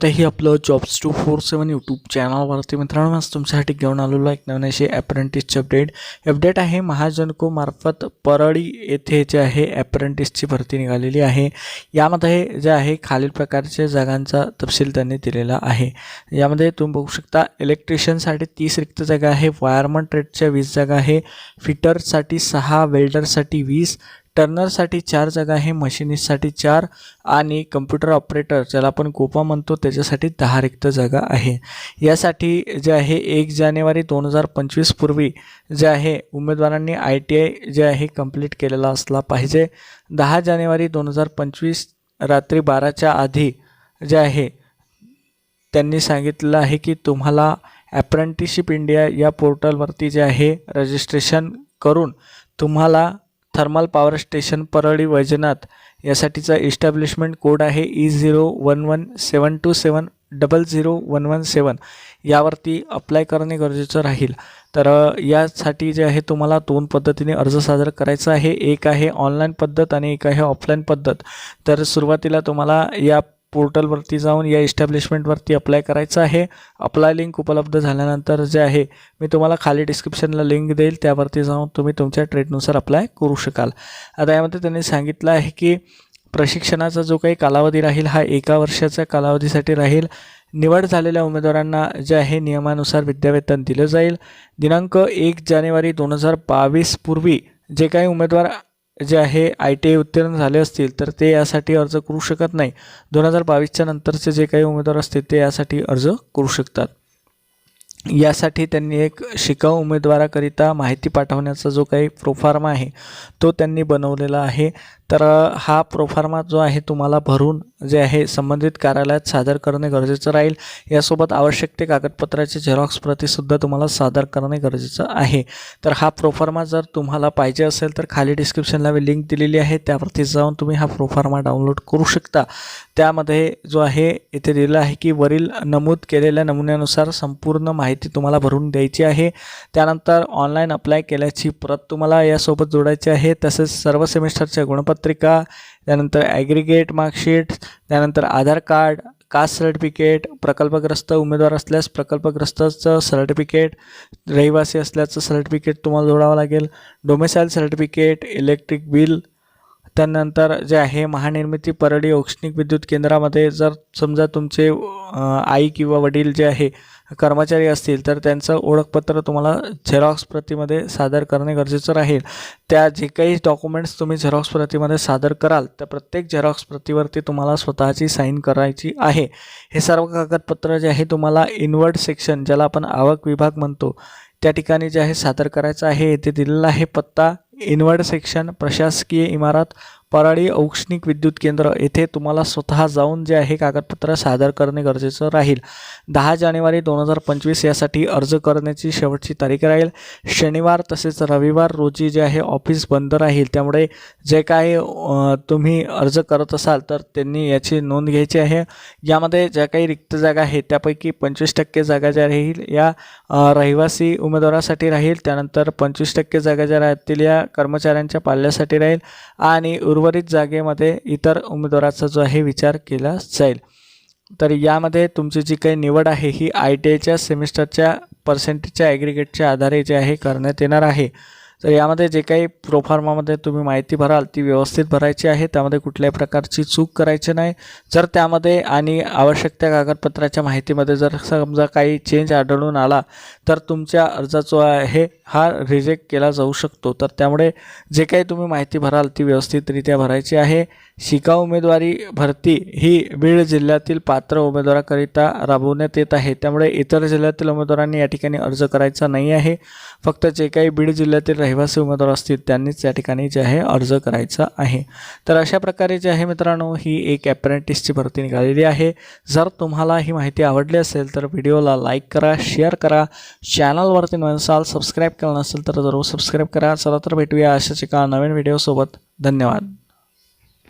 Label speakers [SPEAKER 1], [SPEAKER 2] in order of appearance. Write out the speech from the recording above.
[SPEAKER 1] बघताही आपलं jobs two four seven YouTube चॅनलवरती मित्रांनो आज तुमच्यासाठी घेऊन आलेलो आहे एक नवीन असे ॲप्रेंटिसची अपडेट अपडेट आहे महाजनको मार्फत परळी येथे जे आहे ॲप्रेंटिसची भरती निघालेली आहे. यामध्ये जे आहे खालील प्रकारच्या जागांचा तपशील त्यांनी दिलेला आहे. यामध्ये तुम्ही बघू शकता इलेक्ट्रिशियनसाठी तीस रिक्त जागा आहे वायरमन ट्रेडच्या वीस जागा आहे फिटरसाठी सहा वेल्डरसाठी वीस टर्नरसाठी चार जागा आहे मशिनिस्टसाठी चार आणि कम्प्युटर ऑपरेटर ज्याला आपण कोपा म्हणतो त्याच्यासाठी दहा रिक्त जागा आहे. यासाठी जे आहे एक जानेवारी दोन हजार पंचवीस पूर्वी जे आहे उमेदवारांनी आय टी आय जे आहे कंप्लीट केलेला असला पाहिजे. दहा जानेवारी दोन हजार पंचवीस रात्री बाराच्या आधी जे आहे त्यांनी सांगितलेलं आहे की तुम्हाला ॲप्रेंटिशिप इंडिया या पोर्टलवरती जे आहे रजिस्ट्रेशन करून तुम्हाला thermal power station Parli Vaijnath यासाठीचा इस्टॅब्लिशमेंट कोड आहे E zero one one seven two seven double zero one one seven यावरती अप्लाय करणे गरजेचं राहील. तर यासाठी जे आहे तुम्हाला दोन पद्धतीने अर्ज सादर करायचा आहे. एक आहे ऑनलाईन पद्धत आणि एक आहे ऑफलाईन पद्धत. तर सुरुवातीला तुम्हाला या पोर्टलवरती जाऊन या इस्टॅब्लिशमेंटवरती अप्लाय करायचं आहे. अप्लाय लिंक उपलब्ध झाल्यानंतर जे आहे मी तुम्हाला खाली डिस्क्रिप्शनला लिंक देईल. त्यावरती जाऊन तुम्ही तुमच्या ट्रेडनुसार अप्लाय करू शकाल. आता यामध्ये त्यांनी सांगितलं आहे की प्रशिक्षणाचा जो काही कालावधी राहील हा एका वर्षाच्या कालावधीसाठी राहील. निवड झालेल्या उमेदवारांना जे आहे नियमानुसार विद्यावेतन दिलं जाईल. दिनांक एक जानेवारी दोन हजार बावीस पूर्वी जे काही उमेदवार जे आहे आय टी आय उत्तीर्ण झाले असतील तर ते यासाठी अर्ज करू शकत नाही. दोन हजार बावीसच्या नंतरचे जे काही उमेदवार असतील ते यासाठी अर्ज करू शकतात. यासाठी त्यांनी एक शिकाऊ उमेदवाराकरिता माहिती पाठवण्याचा जो काही प्रोफार्म आहे तो त्यांनी बनवलेला आहे. तर हा प्रोफार्मा जो आहे तुम्हाला भरून जे आहे संबंधित कार्यालयात सादर करणे गरजेचं राहील. यासोबत आवश्यक ते कागदपत्राचे झेरॉक्स प्रतिसुद्धा तुम्हाला सादर करणे गरजेचं आहे. तर हा प्रोफार्मा जर तुम्हाला पाहिजे असेल तर खाली डिस्क्रिप्शनला मी लिंक दिलेली आहे. त्यावरती जाऊन तुम्ही हा प्रोफार्मा डाउनलोड करू शकता. त्यामध्ये जो आहे इथे दिलेलं आहे की वरील नमूद केलेल्या नमुन्यानुसार संपूर्ण माहिती तुम्हाला भरून द्यायची आहे. त्यानंतर ऑनलाईन अप्लाय केल्याची प्रत तुम्हाला यासोबत जोडायची आहे. तसेच सर्व सेमिस्टरच्या पत्रिका त्यानंतर ॲग्रिगेट मार्कशीट त्यानंतर आधार कार्ड कास्ट सर्टिफिकेट प्रकल्पग्रस्त उमेदवार असल्यास प्रकल्पग्रस्तचं सर्टिफिकेट रहिवासी असल्याचं सर्टिफिकेट तुम्हाला जोडावं लागेल. डोमेसाईल सर्टिफिकेट इलेक्ट्रिक बिल त्यानंतर जे आहे महानिर्मिती परळी औष्णिक विद्युत केंद्रामध्ये जर समजा तुमचे आई किंवा वडील जे आहे कर्मचारी असतील तर त्यांचं ओळखपत्र तुम्हाला झेरॉक्स प्रतीमध्ये सादर करणे गरजेचं राहील. त्या जे काही डॉक्युमेंट्स तुम्ही झेरॉक्स प्रतीमध्ये सादर कराल त्या प्रत्येक झेरॉक्स प्रतीवरती तुम्हाला स्वतःची साईन करायची आहे. हे सर्व कागदपत्र जे आहे तुम्हाला इनवर्ड सेक्शन ज्याला आपण आवक विभाग म्हणतो त्या ठिकाणी जे आहे सादर करायचं आहे. येथे दिलेला आहे पत्ता इनवर्ड सेक्शन प्रशासकीय इमारत पराळी औष्णिक विद्युत केंद्र येथे तुम्हाला स्वतः जाऊन जे आहे कागदपत्र सादर करणे गरजेचं राहील. दहा जानेवारी दोन हजार पंचवीस यासाठी अर्ज करण्याची शेवटची तारीख राहील. शनिवार तसेच रविवार रोजी जे आहे ऑफिस बंद राहील. त्यामुळे जे काय तुम्ही अर्ज करत असाल तर त्यांनी याची नोंद घ्यायची आहे. यामध्ये ज्या काही रिक्त जागा आहेत त्यापैकी पंचवीस टक्के जागा ज्या राहील या रहिवासी उमेदवारासाठी राहील. त्यानंतर पंचवीस टक्के जागा ज्या राहतील या कर्मचाऱ्यांच्या पाल्यासाठी राहील. आणि उर्वरित जागेमध्ये इतर उमेदवाराचा जो आहे विचार केला जाईल. तर यामध्ये तुमची जी काही निवड आहे ही आय टी आयच्या सेमिस्टरच्या पर्सेंटेजच्या ॲग्रिगेटच्या आधारे जे आहे करण्यात येणार आहे. तर यामध्ये जे काही प्रोफार्मामध्ये तुम्ही माहिती भराल ती व्यवस्थित भरायची आहे. त्यामध्ये कुठल्याही प्रकारची चूक करायची नाही. जर त्यामध्ये आणि आवश्यक त्या कागदपत्राच्या माहितीमध्ये जर समजा काही चेंज आढळून आला तर तुमच्या अर्जा जो आहे हा रिजेक्ट केला जाऊ शकतो. तर त्यामुळे जे काही तुम्ही माहिती भराल ती व्यवस्थितरित्या भरायची आहे. शिकाऊ उमेदवारी भरती ही बीड जिल्ह्यातील पात्र उमेदवाराकरिता राबवण्यात येत आहे. त्यामुळे इतर जिल्ह्यातील उमेदवारांनी या ठिकाणी अर्ज करायचा नाही आहे. फक्त जे काही बीड जिल्ह्यातील रहिवासी उमेदवार असतील त्यांनीच या ठिकाणी जे आहे अर्ज करायचा आहे. तर अशा प्रकारे जे आहे मित्रांनो ही एक ॲप्रेंटिसची भरती निघालेली आहे. जर तुम्हाला ही माहिती आवडली असेल तर व्हिडिओला लाईक करा शेअर करा. चॅनलवरती नसाल सबस्क्राईब केलं नसेल तर जरूर सबस्क्राईब करा. चला तर भेटूया अशाच एका नवीन व्हिडिओसोबत धन्यवाद.